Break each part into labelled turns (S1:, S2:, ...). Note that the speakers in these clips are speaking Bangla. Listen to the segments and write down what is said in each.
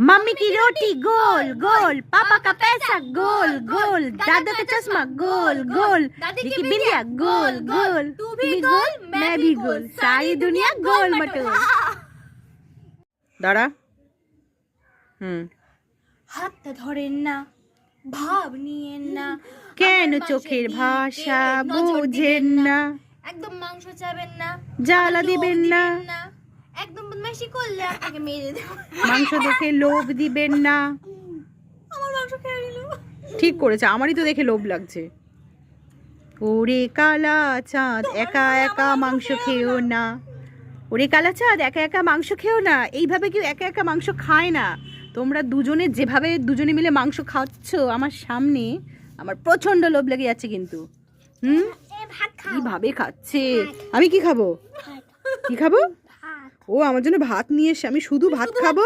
S1: मम्मी की रोटी गोल गोल पापा का पैसा गोल गोल दादा का चश्मा गोल गोल
S2: दादी की
S1: की
S2: बिंदिया
S1: बिंदिया गोल गोल
S2: तू भी गोल, मैं भी गोल,
S1: सारी दुनिया गोल मटोल দাঁড়া হুম
S2: হাতটা ধরেন না ভাব নিয়েন না
S1: কেন
S2: আমার
S1: চোখের
S2: পাশের
S1: ভাষা
S2: দিকে নজর
S1: বোঝেন
S2: দিবেন
S1: না
S2: একদম মাংস চাবেন না
S1: জ্বালা
S2: লোভ
S1: দিবেন না
S2: বদমাইশি করলে আপনাকে মেরে দেব।
S1: মাংস দেখে লোভ দিবেন না।
S2: আমার মাংস খেয়ে নিল।
S1: ঠিক করেছে আমারই তো দেখে লোভ লাগছে। ওরে কালা চাঁদ একা একা মাংস খেও না। ওরে কালা চাঁদ একা একা মাংস খেও না। এইভাবে কেউ একা একা মাংস খায় না। তোমরা দুজনে যেভাবে দুজনে মিলে মাংস খাচ্ছ আমার সামনে আমার প্রচণ্ড লোভ লেগে যাচ্ছে কিন্তু। হুম? কীভাবে খাচ্ছে? আমি কি খাব? কি খাব? ও আমার জন্য ভাত নিয়ে এসে আমি শুধু ভাত
S2: খাব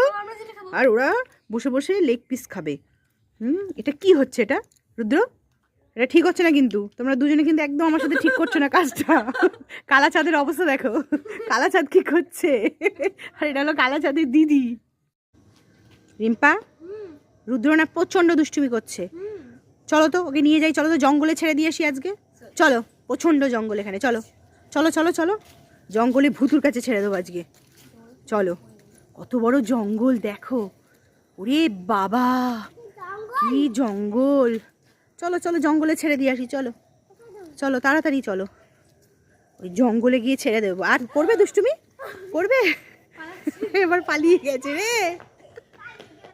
S1: আর ওরা বসে বসে লেগ পিস খাবে। হুম? এটা কি হচ্ছে এটা? রুদ্র? এটা ঠিক হচ্ছে না কিন্তু। তোমরা দুজনে কিন্তু একদম আমার সাথে ঠিক করছ না কাজটা। কালা চাঁদের অবস্থা দেখো। কালা চাঁদ কি করছে? আর এটা হলো কালা চাঁদের দিদি। রিম্পা? রুদ্র না প্রচণ্ড দুষ্টুমি করছে। চলো তো ওকে নিয়ে যাই। চলো তো জঙ্গলে ছেড়ে দিয়ে আসি আজকে। চলো প্রচণ্ড জঙ্গল এখানে। চলো। চলো চলো চলো। জঙ্গলে ভুতুর কাছে ছেড়ে দেবো আজকে। চলো। কত বড় জঙ্গল, দেখো। ওরে বাবা, কি জঙ্গল। চলো চলো, জঙ্গলে ছেড়ে দিয়ে আসি, চলো। চলো, তাড়াতাড়ি চলো। ওই জঙ্গলে গিয়ে ছেড়ে দেবো। আর করবে দুষ্টুমি? করবে এবার পালিয়ে গেছে রে।